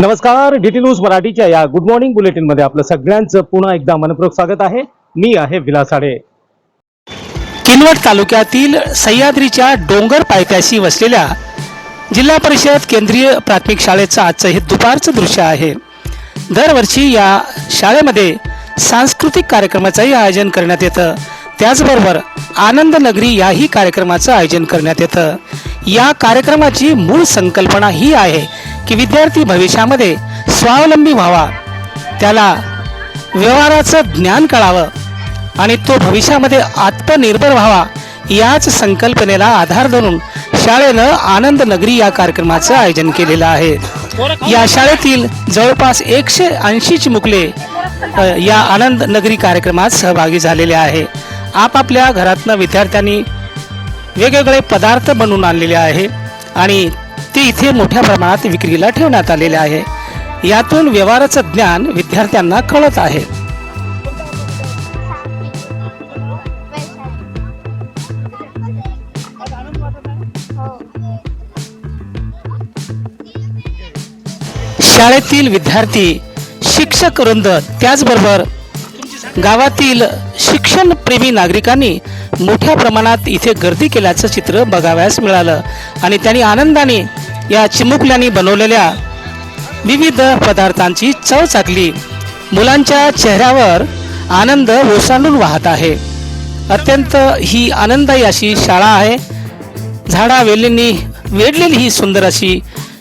नमस्कार DT news मराठीच्या या गुड मॉर्निंग बुलेटिनमध्ये आपलं सगळ्यांचं पुन्हा एकदा मनपूर्वक स्वागत आहे. मी आहे विलास आडे. किनवट तालुक्यातील सह्याद्रीच्या डोंगर पायथ्याशी वसलेल्या जिल्हा परिषद केंद्रीय प्राथमिक शाळेचं आजचं हे दुपारचं दृश्य आहे. दरवर्षी या शाळेमध्ये सांस्कृतिक कार्यक्रमाचंही आयोजन करण्यात येतं. त्याचबरोबर आनंद नगरी याही कार्यक्रमाचं आयोजन करण्यात येतं. या कार्यक्रमाची मूळ संकल्पना ही आहे. की विद्यार्थी भविष्यामध्ये स्वावलंबी व्हावा. त्याला व्यवहाराचं ज्ञान कळावं आणि तो भविष्यामध्ये आत्मनिर्भर व्हावा याच संकल्पनेला आधार धरून शाळेनं आनंद नगरी या कार्यक्रमाचं आयोजन केलेलं आहे. या शाळेतील जवळपास एकशे ऐंशी चिमुकले या आनंद नगरी कार्यक्रमात सहभागी झालेले आहे. आपापल्या घरातनं विद्यार्थ्यांनी वेगवेगळे पदार्थ बनवून आणलेले आहे आणि ते इथे मोठ्या प्रमाणात विक्रीला ठेवण्यात आलेले आहे. यातून व्यवहाराचं ज्ञान विद्यार्थ्यांना कळत आहे. शाळेतील विद्यार्थी शिक्षक वृंद त्याचबरोबर गावातील शिक्षण प्रेमी नागरिकांनी मोठ्या प्रमाणात इथे गर्दी केल्याचं चित्र बघावयास मिळालं आणि त्यांनी आनंदाने या चिमुकल्याने बनवलेल्या विविध पदार्थांची चव चाकली मुलांच्या चेहऱ्यावर आनंद ओसांडून वाहत आहे. अत्यंत ही आनंददायी अशी शाळा आहे. झाडा वेलींनी वेढलेली ही सुंदर अशी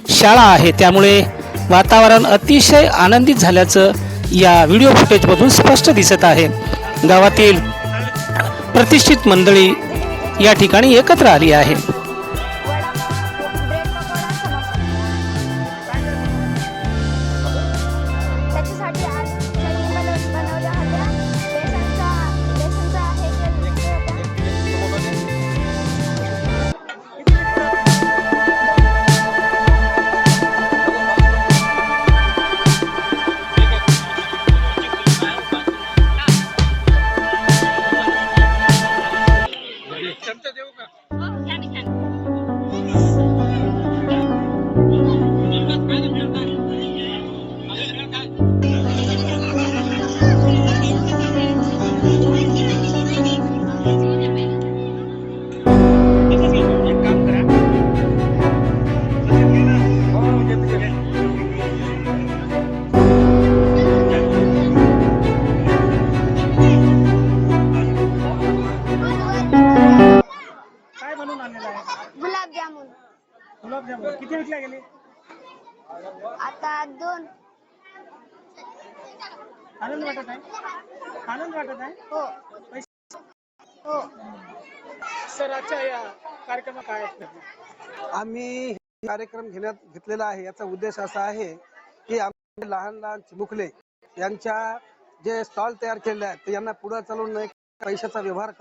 शाळा आहे. त्यामुळे वातावरण अतिशय आनंदित झाल्याचं या व्हिडिओ फुटेजमधून स्पष्ट दिसत आहे. गावातील प्रतिष्ठित मंडळी या ठिकाणी एकत्र आली आहे. किती विकल्या गेले? आता दोन. आनंद वाटत आहे? आनंद वाटत आहे? हो. हो. सर आजच्या या कार्यक्रमात काय आहे? आम्ही हे कार्यक्रम घेण्यात घेतलेला आहे. याचा उद्देश असा आहे की आम्ही लहान लहान चिमुकले यांच्या जे स्टॉल तयार केलेले आहेत ते यांना पुढे चालून पैशाचा व्यवहार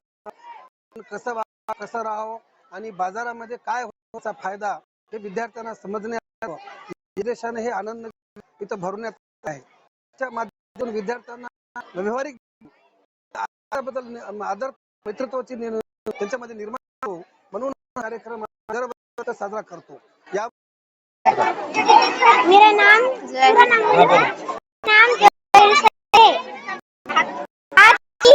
कसं कसं राहावं आणि बाजारामध्ये काय होण्याचा फायदा हे विद्यार्थ्यांना समजण्यात यावं. या उद्देशाने हे आनंद इथं भरवण्यात आहे त्याच्या माध्यमातून विद्यार्थ्यांना व्यावहारिकबद्दल आदर निर्- त्यांच्यामध्ये निर्माण हो म्हणून कार्यक्रम साजरा करतो. या मेरा नाम नाम आज की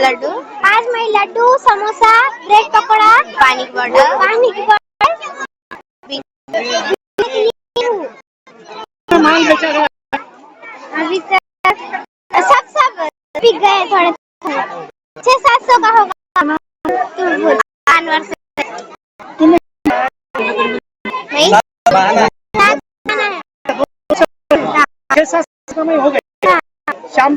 लड्डू। आज मैं लड्डू समोसा ब्रेड पकौड़ा पानी की बॉटल। पानी की बॉटल। अभी सब सब बिक गए थोड़े छह सात सौ का होगा जानवर से छह सात समय हो गए। शाम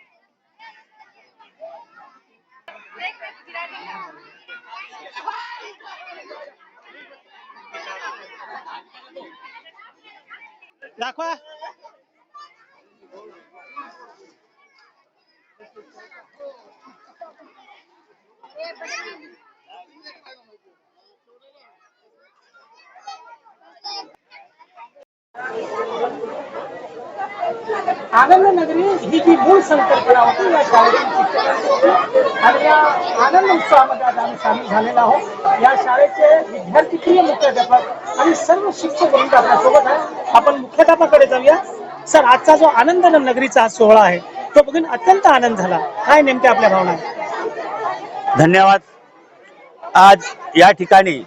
રાખવા? आनंदनगरी ही जी मूळ संकल्पना होती या शाळेची शिक्षकांची. आणि या आनंद उत्सवामध्ये आज आम्ही सामील झालेलो आहोत. या शाळेचे विद्यार्थी प्रिय मुख्याध्यापक आणि सर्व शिक्षक वृंद आपल्यासोबत आहे आपण मुख्याध्यापकाकडे जाऊया. सर आजचा जो आनंद नगरीचा सोहळा आहे तो बघून अत्यंत आनंद झाला. काय नेमके आपल्या भावना धन्यवाद. आज या ठिकाणी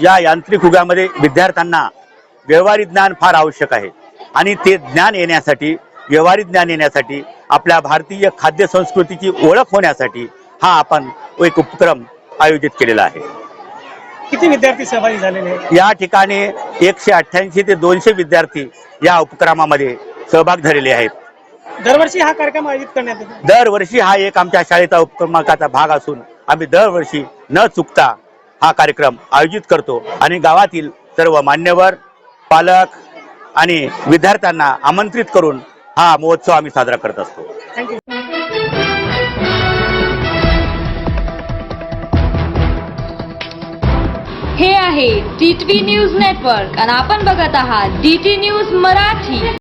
या यांत्रिक युगामध्ये विद्यार्थ्यांना व्यवहारिक ज्ञान फार आवश्यक आहे. आणि ते ज्ञान येण्यासाठी व्यवहारिक ज्ञान येण्यासाठी आपल्या भारतीय खाद्य संस्कृतीची ओळख होण्यासाठी हा आपण एक उपक्रम आयोजित केलेला आहे. किती विद्यार्थी सहभागी झालेले या ठिकाणी एकशे अठ्ठ्याऐंशी ते दोनशे विद्यार्थी या उपक्रमामध्ये सहभाग झालेले आहेत. दरवर्षी हा कार्यक्रम आयोजित करण्यात येतो. दरवर्षी हा एक आमच्या शाळेचा उपक्रमाकाचा भाग असून आम्ही दरवर्षी न चुकता हा कार्यक्रम आयोजित करतो आणि गावातील सर्व मान्यवर पालक आणि विद्यार्थ्यांना आमंत्रित करून हा महोत्सव आम्ही साजरा करत असतो. थँक्यू हे आहे टी न्यूज नेटवर्क आणि आपण बघत आहात डी टी न्यूज मराठी.